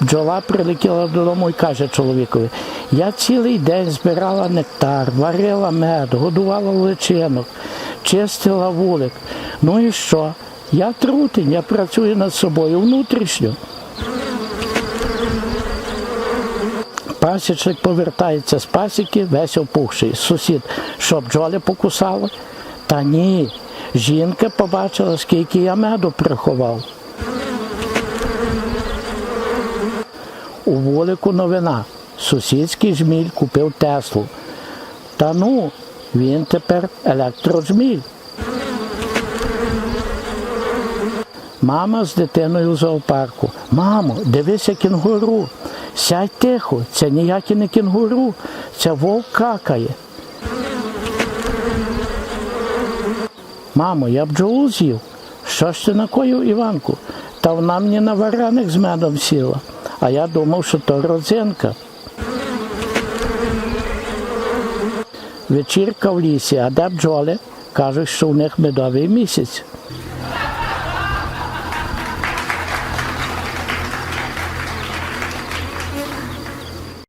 Бджола прилетіла додому і каже чоловікові, я цілий день збирала нектар, варила мед, годувала личинок, чистила вулик. Ну і що? Я трутень, я працюю над собою внутрішньо. Пасічник повертається з пасіки, весь опухший. Сусід, що бджоли покусали? Та ні. Жінка побачила, скільки я меду приховав. У вулику новина. Сусідський жміль купив Теслу. Та ну, він тепер електроджміль. Мама з дитиною в зоопарку. Мамо, дивися кінгуру. Сядь тихо, це ніяке не кінгуру, це вовк какає. Мамо, я бджолу з'їв. Що ж ти накоїв Іванку? Та вона мені на вареник з медом сіла. А я думав, що то родзинка. Вечірка в лісі, а де бджоли? Кажуть, що у них медовий місяць.